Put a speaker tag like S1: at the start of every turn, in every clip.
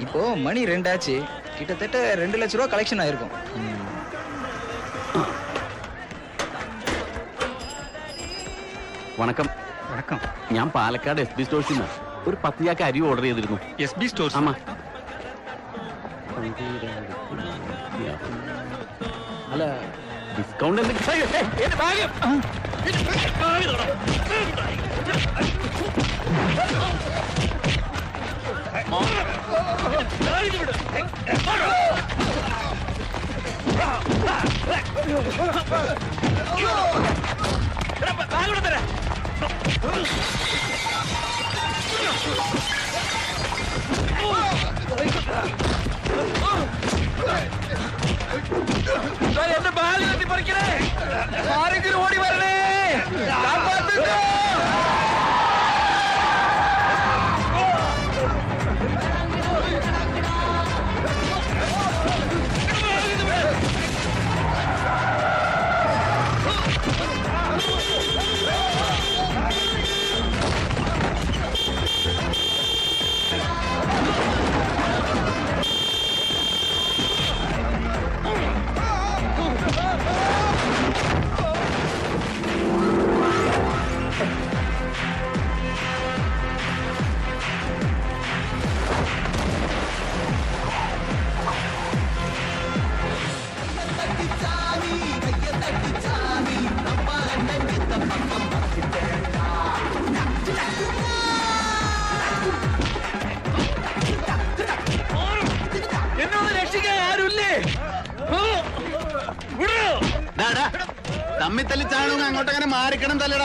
S1: இப்போ மணி ரெண்டாச்சு கிட்டத்தட்ட ரெண்டு லட்ச ரூபா கலெக்ஷன் ஆயிருக்கும்
S2: വണക്കം
S3: വണക്കം
S2: ഞാൻ പാലക്കാട് എസ് ബി സ്റ്റോഴ്സിൽ നിന്ന് ഒരു പത്ത് ചാക്ക് അരി ഓർഡർ ചെയ്തിരുന്നു
S3: എസ് ബി സ്റ്റോഴ്സ്
S2: ആമാ അല്ല ഡിസ്കൗണ്ട് എന്തെങ്കിലും എന്റെ ബാഗ് തട്ടി പറിക്കണേ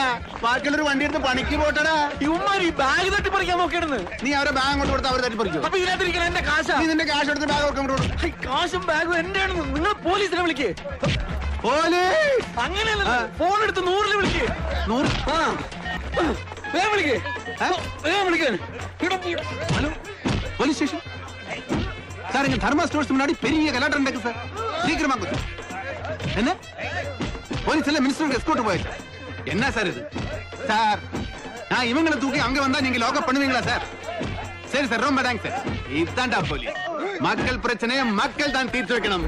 S4: മാറിക്കണം തല്ലടാ ബാക്കിയുള്ളൊരു വണ്ടി എടുത്ത് പണിക്ക് പോട്ടടാ
S2: ഇവന്മാര് ഈ ബാഗ് തട്ടി പറിക്കാൻ നോക്കിയാണെന്ന്
S4: നീ അവരെ ബാഗ് അങ്ങോട്ട് കൊടുത്ത് അവർ തട്ടി പറിക്കും
S2: അപ്പൊ ഇതിനകത്തിരിക്കണ എന്റെ കാശാ
S4: നീ നിന്റെ കാശ് എടുത്ത് ബാഗ് ഒക്കെ അങ്ങോട്ട് കൊടുക്കും
S2: ഹൈ, കാശും ബാഗും എന്റെ ആണെന്ന് നിങ്ങൾ പോലീസിനെ വിളിക്കേ
S4: പോലീസ്
S2: അങ്ങനെയല്ല
S4: ആ.
S2: ഫോൺ എടുത്ത് നൂറില് വിളിക്കേ
S4: നൂറ്
S2: ആ വേഗം വിളിക്കേ വേഗം വിളിക്കാൻ ഇവിടെ പോ-
S4: ഹലോ போலீஸ் ஸ்டேஷன் சார் இங்க தர்மா ஸ்டோர்ஸ் முன்னாடி பெரிய கலாட்டம் நடக்கு சார் சீக்கிரமா கொஞ்சம் என்ன போலீஸ் எல்லாம் மினிஸ்டருக்கு எஸ்கோட் போயிடுச்சு என்ன சார் இது? சார் நான் இவங்களை தூக்கி அங்க வந்தா நீங்க லாக்அப் பண்ணுவீங்களா சார்? சரி சார் ரொம்ப தேங்க்ஸ் சார். இதுதான்டா போலி. மக்கள் பிரச்சனையை மக்கள் தான் தீர்த்து வைக்கணும்.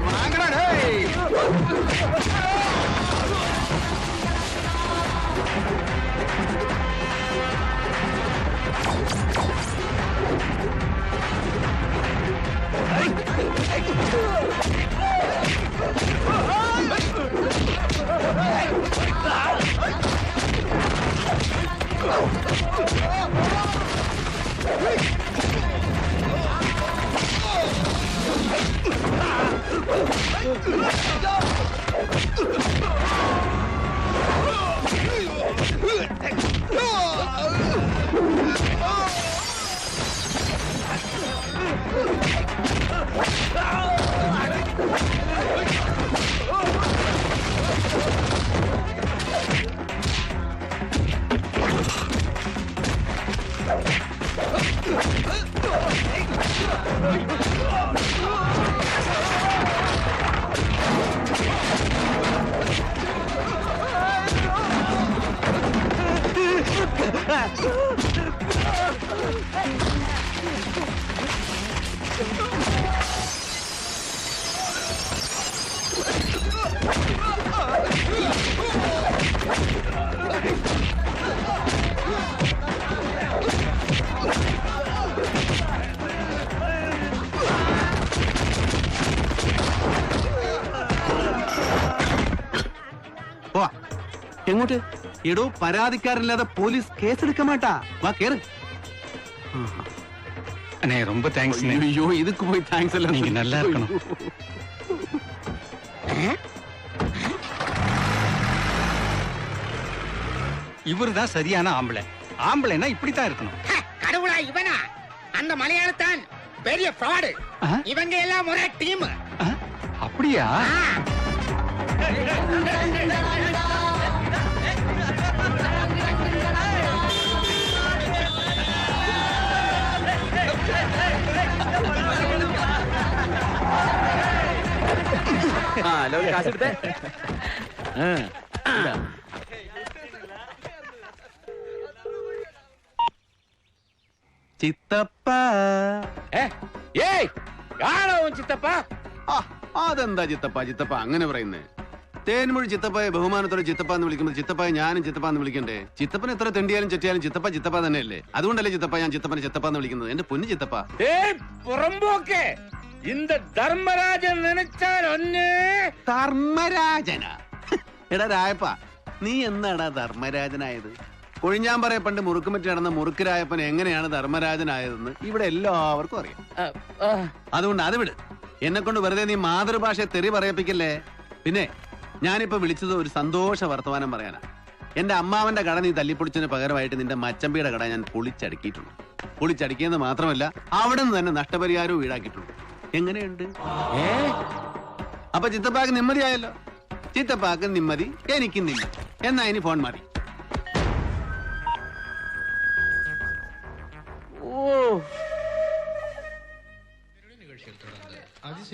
S2: എങ്ങോട്ട്
S4: എടോ പരാതിക്കാരില്ലാതെ പോലീസ് കേസെടുക്ക മാട്ടാ വാ കേറ്
S3: அண்ணே ரொம்ப தேங்க்ஸ்
S4: ஐயோ இதுக்கு போய் தேங்க்ஸ் எல்லாம்
S3: நீங்க நல்லா இருக்கணும். இவர் தான் சரியான ஆம்பளை. ஆம்பளைனா இப்படித்தான் இருக்கணும்.
S5: கடவுளா இவனா? அந்த மலையாளத்தான் பெரிய ஃப்ராடு இவங்க எல்லாம் ஒரே டீம்
S3: அப்படியா?
S2: காசு எடுத்த
S4: ചിത്തപ്പ
S2: ഏ
S6: ഏയ് ആണോ ഉൻ ചിത്തപ്പ
S4: ആ അതെന്താ ചിത്തപ്പ ചിത്തപ്പ അങ്ങനെ പറയുന്നേ തേൻമൊഴി ചിത്തപ്പയെ ബഹുമാനത്തോടെ ചിത്തപ്പ എന്ന് വിളിക്കുമ്പോൾ ചിത്തപ്പയെ ഞാനും ചിത്തപ്പ എന്ന് വിളിക്കണ്ടേ ചിത്തപ്പൻ എത്ര തെണ്ടിയാലും ചെറ്റിയാലും ചിത്തപ്പ ചിത്തപ്പ തന്നെയല്ലേ അതുകൊണ്ടല്ലേ ചിത്തപ്പ ഞാൻ ചിത്തപ്പനെ ചിത്തപ്പ എന്ന് വിളിക്കുന്നത് എന്റെ പൊന്നു ചിത്തപ്പ
S6: ഏയ് പുറമ്പോക്കെ இந்த ധർമ്മരാജൻ നനച്ചാൽ ഒന്നേ
S4: ധർമ്മരാജന എടാ രായപ്പ നീ എന്നാടാ ധർമ്മരാജനായത് കൊഴിഞ്ഞാൻ പറയ പണ്ട് മുറുക്കുമറ്റി നടന്ന മുറുക്കരായപ്പൻ എങ്ങനെയാണ് ധർമ്മരാജനായതെന്ന് ഇവിടെ എല്ലാവർക്കും അറിയാം. അതുകൊണ്ട് അത് വിട്. എന്നെ കൊണ്ട് വെറുതെ നീ മാതൃഭാഷയെ തെറി പറയപ്പിക്കല്ലേ? പിന്നെ ഞാനിപ്പോ വിളിച്ചത് ഒരു സന്തോഷ വർത്തമാനം പറയാനാ. എന്റെ അമ്മാവന്റെ കട നീ തല്ലിപ്പൊളിച്ചതിന് പകരമായിട്ട് നിന്റെ മച്ചമ്പിയുടെ കട ഞാൻ പൊളിച്ചടുക്കിയിട്ടുണ്ട്. പൊളിച്ചടുക്കിയെന്ന് മാത്രമല്ല അവിടെ നിന്ന് തന്നെ നഷ്ടപരിഹാരവും ഈടാക്കിയിട്ടുണ്ട്. എങ്ങനെയുണ്ട്? അപ്പൊ ചിത്തപ്പാക്ക് നിമ്മതിയായല്ലോ. ചിത്തപ്പാക്ക് നിമ്മതി എനിക്ക് നിമ്മതി. എന്നാ ഇനി ഫോൺ മതി.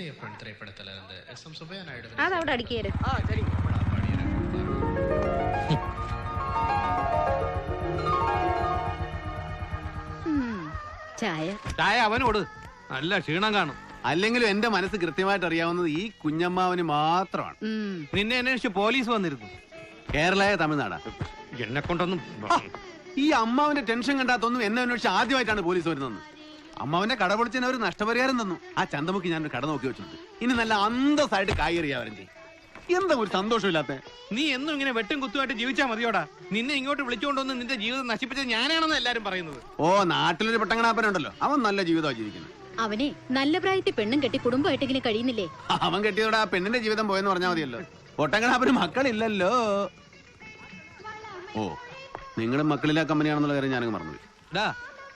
S7: அதிசயப்பெண் திரைப்படத்திலிருந்து எஸ் எம் சுப்பையா நாயுடு
S8: അതവിടെ അടിക്കേര് ചായ
S9: ചായ അവനോട് നല്ല ക്ഷീണം കാണും
S4: അല്ലെങ്കിലും എന്റെ മനസ്സ് കൃത്യമായിട്ട് അറിയാവുന്നത് ഈ കുഞ്ഞമ്മാവന് മാത്രമാണ്
S8: ഉം.
S9: നിന്നെ അന്വേഷിച്ച് പോലീസ് വന്നിരുന്നു
S4: കേരളായ തമിഴ്നാടാ
S9: എന്നെ കൊണ്ടൊന്നും
S4: ഈ അമ്മാവന്റെ ടെൻഷൻ കണ്ടാത്തൊന്നും എന്നെ അന്വേഷിച്ച് ആദ്യമായിട്ടാണ് പോലീസ് വരുന്നത് അമ്മാവന്റെ കട പൊളിച്ചതിന് അവർ നഷ്ടപരിഹാരം തന്നു. ആ ചന്തമുക്ക് ഞാൻ കട നോക്കി വെച്ചിട്ടുണ്ട്. ഇനി നല്ല അന്തസ്സായിട്ട് കായറിയാവരും ചെയ്യും എന്താ ഒരു സന്തോഷമില്ലാത്ത?
S9: നീ എന്നും ഇങ്ങനെ വെട്ടും കുത്തുമായിട്ട് ജീവിച്ചാ മതിയോടാ. നിന്നെ ഇങ്ങോട്ട് വിളിച്ചുകൊണ്ടൊന്ന് നിന്റെ ജീവിതം നശിപ്പിച്ചത് ഞാനാണെന്ന് എല്ലാരും പറയുന്നത്.
S4: ഓ നാട്ടിലൊരു പെട്ടങ്ങണാപ്പനുണ്ടല്ലോ. അവൻ നല്ല ജീവിതമാണ് ജീവിക്കുന്നത്.
S8: അവനെ നല്ല പ്രായത്തിൽ പെണ്ണും കെട്ടി കുടുംബമായിട്ടെങ്കിലും കഴിയുന്നില്ലേ?
S4: അവൻ കെട്ടിയതോടെ ആ പെണ്ണിന്റെ ജീവിതം പോയെന്ന് പറഞ്ഞാൽ മതിയല്ലോ. പൊട്ടങ്ങണാപ്പന് മക്കളില്ലല്ലോ. ഓ നിങ്ങളും മക്കളില്ലാ കമ്പനിയാണെന്നുള്ള കാര്യം ഞാനങ്ങ് മറന്നുപോയി.
S9: ഡാ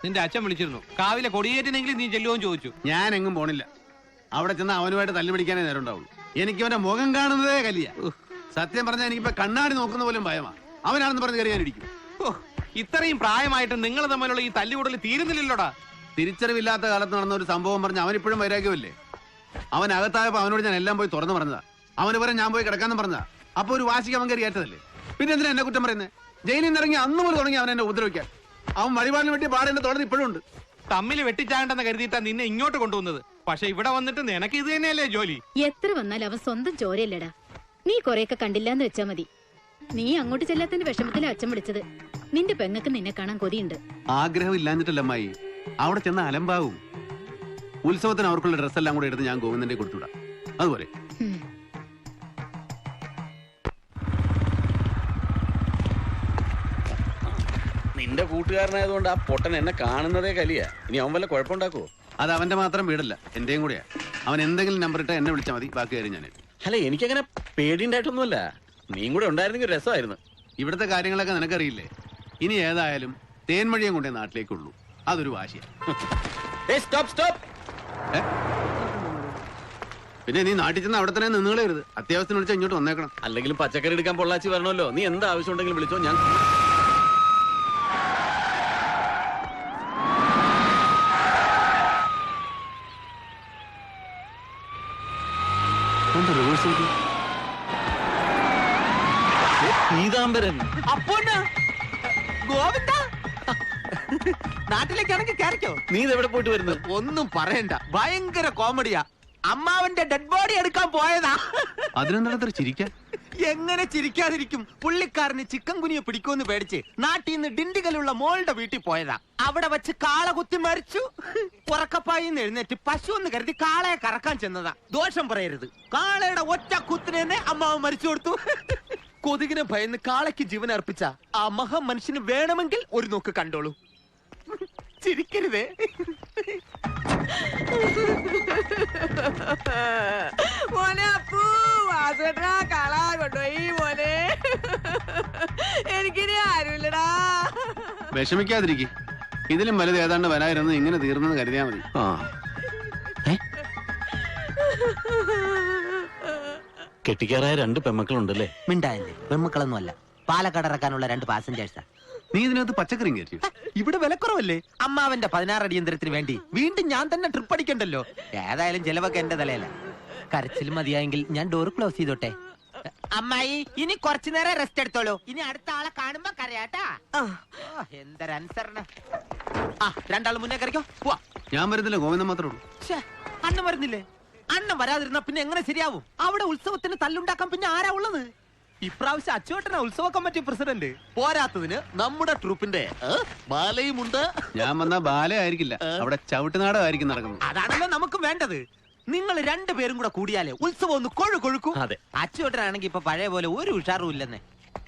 S9: നിന്റെ അച്ഛൻ വിളിച്ചിരുന്നു. കാവിലെ കൊടിയേറ്റിനെങ്കിലും നീ ചെല്ലുമോ ചോദിച്ചു.
S4: ഞാൻ എങ്ങും പോണില്ല. അവിടെ ചെന്ന് അവനുമായിട്ട് തല്ലു പിടിക്കാനേ നേരം ഉണ്ടാവുള്ളൂ എനിക്ക് അവന്റെ മുഖം കാണുന്നതേ കലിയ. സത്യം പറഞ്ഞാൽ എനിക്കിപ്പോ കണ്ണാടി നോക്കുന്ന പോലും ഭയമാ. അവനാണെന്ന് പറഞ്ഞ് കയറി
S9: ഇത്രയും പ്രായമായിട്ട് നിങ്ങൾ തമ്മിലുള്ള ഈ തല്ലുകൂടൽ തീരുന്നില്ലല്ലോടാ.
S4: തിരിച്ചറിവില്ലാത്ത കാലത്ത് നടന്ന ഒരു സംഭവം പറഞ്ഞ് അവനിപ്പോഴും വൈരാഗ്യമല്ലേ? അവൻ അകത്തായപ്പോ അവനോട് ഞാൻ എല്ലാം പോയി തുറന്നു പറഞ്ഞതാ. അവന് പറയാൻ ഞാൻ പോയി കിടക്കാന്ന് പറഞ്ഞതാ. അപ്പൊ ഒരു വാശിക്ക് അവൻ കയറി ഏറ്റതല്ലേ? പിന്നെ എന്തിനാ എന്നെ കുറ്റം പറയുന്നത് ജയിലിൽ നിന്ന് ഇറങ്ങി അന്ന് മുതൽ തുടങ്ങി അവൻ എന്നെ ഉപദ്രവിക്കാൻ. അവൻ വഴിപാടിന് വേണ്ടി പാടേണ്ട തുടർ ഇപ്പോഴും ഉണ്ട്.
S9: തമ്മിൽ വെട്ടിച്ചാണ്ടെന്ന് കരുതിയിട്ടാ നിന്നെ ഇങ്ങോട്ട് കൊണ്ടുവന്നത്. പക്ഷെ ഇവിടെ വന്നിട്ട് നിനക്ക് ഇത് തന്നെയല്ലേ ജോലി?
S8: എത്ര വന്നാലും അവൻ സ്വന്തം ചോരയല്ലടാ. നീ കൊറേയൊക്കെ കണ്ടില്ലാന്ന് വെച്ചാ മതി. നീ അങ്ങോട്ട് ചെല്ലാത്തതിന്റെ വിഷമത്തിലെ അച്ഛൻ വിളിച്ചത്. നിന്റെ പെങ്ങക്ക് നിന്നെ കാണാൻ കൊതിയുണ്ട്.
S4: ആഗ്രഹം ഇല്ലാഞ്ഞിട്ടല്ല അമ്മായി. അവിടെ ചെന്ന അലമ്പാവും. ഉത്സവത്തിന് അവർക്കുള്ള ഡ്രസ്സെല്ലാം കൂടെ എടുത്ത് ഞാൻ ഗോവിന്ദന്റെ കൊടുത്തുവിടാം. അതുപോലെ.
S6: നിന്റെ കൂട്ടുകാരനായതുകൊണ്ട് ആ പൊട്ടൻ എന്നെ കാണുന്നതേ കലിയ. ഇനി അവൻ വല്ല കുഴപ്പമുണ്ടാക്കുവോ?
S4: അത് അവന്റെ മാത്രം വീടല്ല എന്റെയും കൂടെയാ. അവൻ എന്തെങ്കിലും നമ്പർ ഇട്ടാ എന്നെ വിളിച്ചാൽ മതി ബാക്കി കാര്യം ഞാൻ
S6: അല്ല എനിക്കങ്ങനെ പേടിണ്ടായിട്ടൊന്നുമല്ല നീയും കൂടെ ഉണ്ടായിരുന്നെങ്കിൽ രസമായിരുന്നു.
S4: ഇവിടുത്തെ കാര്യങ്ങളൊക്കെ നിനക്കറിയില്ലേ? ഇനി ഏതായാലും തേൻമഴിയും കൊണ്ടേ നാട്ടിലേക്കുള്ളൂ. അതൊരു വാശിയാണ്
S6: സ്റ്റോപ്പ് സ്റ്റോപ്പ്?
S4: പിന്നെ നീ നാട്ടിൽ ചെന്ന് അവിടെ തന്നെ നിന്നുകളരുത് അത്യാവശ്യത്തിന് വിളിച്ചാൽ ഇങ്ങോട്ട് വന്നേക്കണം.
S6: അല്ലെങ്കിലും പച്ചക്കറി എടുക്കാൻ പൊള്ളാച്ചി വരണമല്ലോ. നീ എന്താ ആവശ്യം ഉണ്ടെങ്കിലും വിളിച്ചോ ഞാൻ
S4: റിവേഴ്സ് ചെയ്തു
S6: പീതാംബരൻ
S10: ഗോവിന്ദ. നാട്ടിലേക്കാണെങ്കിൽ കയറിക്കോ.
S6: നീ ഇതെവിടെ പോയിട്ട് വരുന്നത്?
S10: ഒന്നും പറയണ്ട. ഭയങ്കര കോമഡിയാ. അമ്മാവന്റെ ഡെഡ് ബോഡി എടുക്കാൻ പോയതാ.
S4: അതിനെന്താ ചിരിക്കാൻ
S10: എങ്ങനെ ചിരിക്കാതിരിക്കും? പുള്ളിക്കാരന് ചിക്കൻ കുനിയെ പിടിക്കുമെന്ന് പേടിച്ച് നാട്ടിൽ നിന്ന് ഡിണ്ടികലുള്ള മോളുടെ വീട്ടിൽ പോയതാ. അവിടെ വെച്ച് കാള കുത്തി മരിച്ചു. ഉറക്കപ്പായി എഴുന്നേറ്റ് പശു എന്ന് കരുതി കാളയെ കറക്കാൻ ചെന്നതാ. ദോഷം പറയരുത്. കാളയുടെ ഒറ്റ കുത്തിനെ തന്നെ അമ്മാവൻ മരിച്ചു കൊടുത്തു. കൊതുകിനെ ഭയന്ന് കാളയ്ക്ക് ജീവൻ അർപ്പിച്ച ആ മഹാ മനുഷ്യന് വേണമെങ്കിൽ ഒരു നോക്ക് കണ്ടോളൂ. ചിരിക്കരുതേ.
S5: മോനെ അപ്പു വാസുവേട്ടാ കള കൊണ്ടുപോയി മോനെ. എനിക്കിനി ആരുമില്ലടാ.
S4: വിഷമിക്കാതിരിക്കും. ഇതിലും വലുത് ഏതാണ്ട് വരായിരുന്നു ഇങ്ങനെ തീർന്നെന്ന് കരുതിയാ മതി.
S6: ആ. കെട്ടിക്കാറായ രണ്ട് പെമ്മക്കളുണ്ടല്ലേ?
S10: മിണ്ടായല്ലേ പെമ്മക്കളൊന്നും അല്ല പാലക്കാട് ഇറക്കാനുള്ള രണ്ട് പാസഞ്ചേഴ്സാ
S4: നീ ഇതിനകത്ത് പച്ചക്കറി കയറ്റി
S10: ഇവിടെ വിലക്കുറവല്ലേ? അമ്മാവന്റെ പതിനാറ് അടിയന്തരത്തിന് വേണ്ടി വീണ്ടും ഞാൻ തന്നെ ട്രിപ്പ് അടിക്കണ്ടല്ലോ. ഏതായാലും ചെലവൊക്കെ എന്റെ തലയല്ല കരച്ചിൽ മതിയായെങ്കിൽ ഞാൻ ഡോർ ക്ലോസ് ചെയ്തോട്ടെ. അമ്മായി ഇനി കുറച്ചു നേരം റെസ്റ്റ് എടുത്തോളൂ. ഇനി അടുത്ത ആളെ കാണുമ്പോ കരയാട്ടാ. എന്തൊരനുസരണ ആ രണ്ടാൾ മുന്നേ കറിക്കോ പോവാ
S4: ഞാൻ വരുന്നില്ല ഗോവിന്ദൻ മാത്രമേ ഉള്ളൂ.
S10: ശ്ശേ, അണ്ണൻ വരുന്നില്ലേ? അണ്ണൻ വരാതിരുന്ന പിന്നെ എങ്ങനെ ശരിയാവും? അവിടെ ഉത്സവത്തിന് തല്ലുണ്ടാക്കാൻ പിന്നെ ആരാ ഉള്ളത്? ഇപ്രാവശ്യം അച്ചുവേട്ടന ഉത്സവ കമ്മിറ്റി പ്രസിഡന്റ്. പോരാത്തതിന് നമ്മുടെ ട്രൂപ്പിന്റെ ബാലയും ഉണ്ട്
S4: ഞാൻ വന്ന ബാല ആയിരിക്കില്ല. അവിടെ ചവിട്ടുനാടകമായിരിക്കും നടക്കുന്നത്.
S10: അതാണല്ലോ നമുക്ക് വേണ്ടത്. നിങ്ങൾ രണ്ടുപേരും കൂടെ കൂടിയാലേ ഉത്സവം ഒന്ന് കൊഴു കൊഴുക്കും.
S11: അതെ.
S10: അച്ചുവേട്ടനാണെങ്കിൽ ഇപ്പൊ പഴയ പോലെ ഒരു ഉഷാറും ഇല്ലെന്നേ.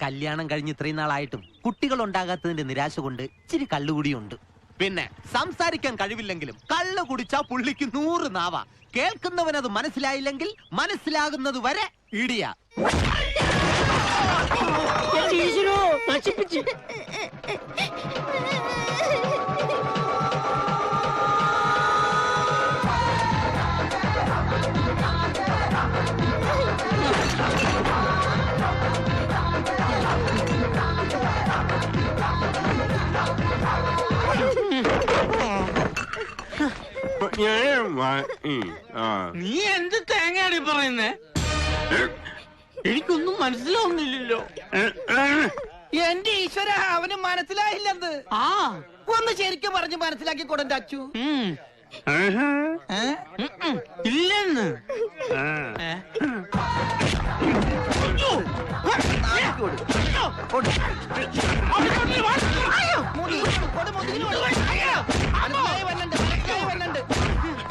S10: കല്യാണം കഴിഞ്ഞ് ഇത്രയും നാളായിട്ടും കുട്ടികൾ ഉണ്ടാകാത്തതിന്റെ നിരാശ കൊണ്ട് ഇച്ചിരി കള്ളുകൂടിയുണ്ട്. പിന്നെ സംസാരിക്കാൻ കഴിവില്ലെങ്കിലും കള്ളു കുടിച്ചാ പുള്ളിക്ക് നൂറ് നാവ. കേൾക്കുന്നവനത് മനസ്സിലായില്ലെങ്കിൽ മനസ്സിലാകുന്നത് വരെ ഇടിയ.
S5: നശിപ്പിച്ച്
S9: നീ എന്ത് തേങ്ങയാണ് പറയുന്നേ? എനിക്കൊന്നും മനസ്സിലാവുന്നില്ലല്ലോ.
S12: എന്റെ ഈശ്വര അവന് മനസ്സിലായില്ലെന്ന്.
S9: ആ.
S12: ഒന്ന് ശരിക്കും പറഞ്ഞ് മനസ്സിലാക്കി കൊടുത്ത അച്ചു?
S9: ഇല്ലെന്ന്.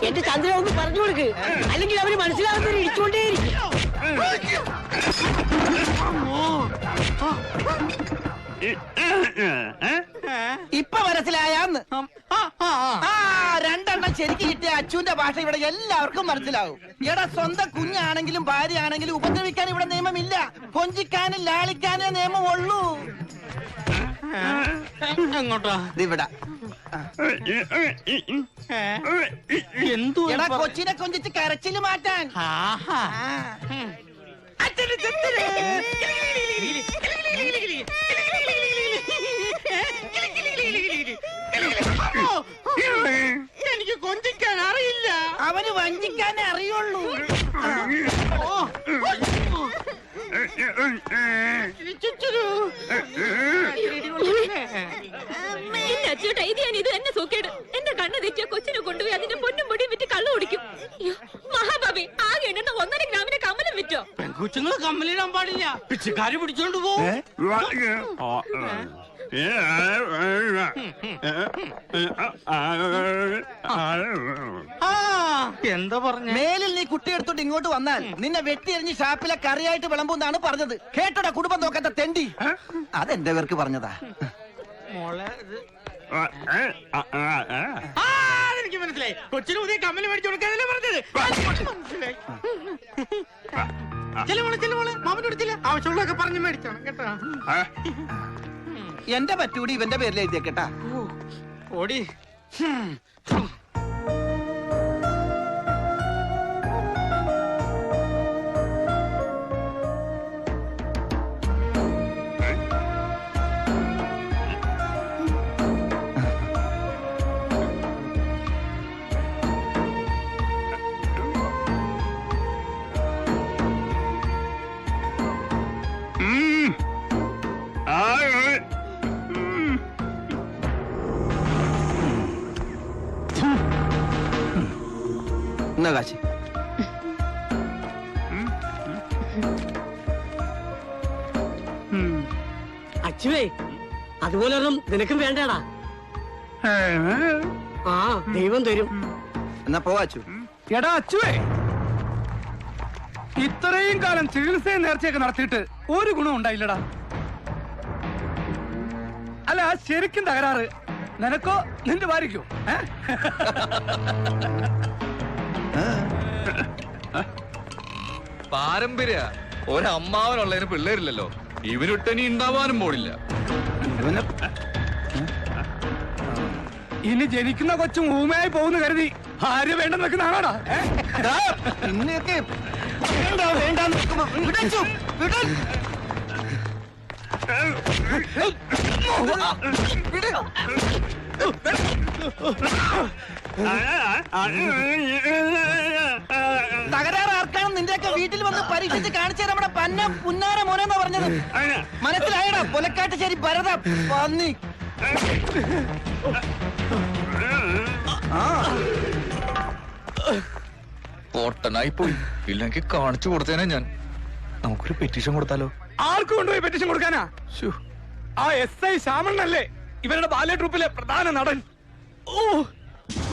S5: എന്റെ ചന്ദ്രൻ ഒന്ന് പറഞ്ഞു കൊടുക്ക്. അല്ലെങ്കിൽ അവർ മനസ്സിലാകുന്നവര് ഇടിച്ചോണ്ടേയിരിക്കും
S12: ഇപ്പൊ മനസ്സിലായാന്ന്. രണ്ടെണ്ണം ശരിക്ക് കിട്ടിയ അച്ചുവിന്റെ ഭാഷ ഇവിടെ എല്ലാവർക്കും മനസ്സിലാവും. എടാ സ്വന്തം കുഞ്ഞാണെങ്കിലും ഭാര്യ ആണെങ്കിലും ഉപദ്രവിക്കാൻ ഇവിടെ നിയമമില്ല. കൊഞ്ചിക്കാനും ലാളിക്കാനേ നിയമമുള്ളൂ
S9: എങ്ങോട്ടാ
S12: ഇവിടെ?
S9: എന്തു
S12: കൊച്ചിനെ കൊഞ്ചിച്ച് കരച്ചിൽ മാറ്റാൻ.
S9: ആഹാ. അച്ഛന്. എനിക്ക് കൊഞ്ചിക്കാൻ അറിയില്ല.
S12: അവന് വഞ്ചിക്കാനേ അറിയുള്ളൂ.
S8: എന്റെ അച്ഛയുടെ ഇത് ഞാൻ ഇത് തന്നെ സൂക്കേട് എന്റെ കണ്ണ് തെറ്റിയ കൊച്ചിനെ കൊണ്ടുപോയി അതിന്റെ പൊന്നും പൊടിയും വിറ്റ് കള്ളു കുടിക്കും അയ്യോ, മഹാഭാവി ആകെ എണ്ണ ഒന്നര ഗ്രാമിന്റെ കമ്മലം വിറ്റോ
S9: പെൺകുച്ചുങ്ങൾ കമ്മലിടാൻ പാടില്ല. പിച്ചക്കാര് പിടിച്ചോണ്ട് ആ എന്താ പറഞ്ഞ?
S12: മേലിൽ നീ കുട്ടി എടുത്തോണ്ട് ഇങ്ങോട്ട് വന്നാൽ നിന്നെ വെട്ടി എറിഞ്ഞ് ഷാപ്പിലെ കറിയായിട്ട് വിളമ്പുന്നാണ് പറഞ്ഞത്. കേട്ടോടാ കുടുംബം നോക്കാത്ത തെണ്ടി. അതെന്റെ പേർക്ക് പറഞ്ഞതാ.
S9: മോളെ ഇത് ആ, അതെനിക്ക് മനസ്സിലായി. കൊച്ചിന് പുതിയ കമ്മൽ മേടിച്ചു കൊടുക്കാനല്ലേ പറഞ്ഞത്. മനസ്സിലായി. ആവശ്യമുള്ളതൊക്കെ പറഞ്ഞു മേടിച്ചോണം കേട്ടോ?
S12: എന്റെ പറ്റൂടി ഇവന്റെ പേരിൽ എഴുതിയേക്കട്ടാ
S9: ഓടി.
S12: കാശി.
S5: അച്ചുവേ അതുപോലൊന്നും നിനക്കും വേണ്ടടാ. ആ ദൈവം തരും.
S12: എന്നാ പോവാച്ചു
S4: എടാ അച്ചുവേ ഇത്രയും കാലം ചികിത്സയും നേർച്ചയൊക്കെ നടത്തിയിട്ട് ഒരു ഗുണം ഉണ്ടായില്ലടാ. അല്ല ശരിക്കും തകരാറ്. നിനക്കോ? നിന്റെ ഭാര്യയ്ക്കോ? ഏ?
S11: പാരമ്പര്യ. ഒരമ്മാവനുള്ളതിന് പിള്ളേരില്ലല്ലോ. ഇവരൊട്ടനി ഉണ്ടാവാനും പോടില്ല
S4: ഇനി ജനിക്കുന്ന കൊച്ചും ഊമയായി പോകുന്നു കരുതി. ആര് വേണ്ടെന്ന് വെക്കുന്നതാണോടാ ആളാടാ?
S12: ഇന്നൊക്കെ വേണ്ട വീട്ടിൽ വന്ന് പരീക്ഷിച്ച് കാണിച്ചു നമ്മുടെ പന്ന പുന്നാര മോനെന്നാ പറഞ്ഞത്. മനസ്സിലായടാ പുലക്കാട്ടുശ്ശേരി ഭരത പന്നി.
S11: പൊട്ടനായി പോയി. ഇല്ലെങ്കിൽ കാണിച്ചു കൊടുത്തേനെ ഞാൻ. നമുക്കൊരു പെറ്റീഷൻ കൊടുത്താലോ?
S13: ആർക്ക് കൊണ്ടുപോയി പെറ്റീഷൻ കൊടുക്കാനാ? ആ എസ് ഐ ശ്യാമണ്ണല്ലേ? ഇവരുടെ ബാലെ ട്രൂപ്പിലെ പ്രധാന നടൻ. ഓ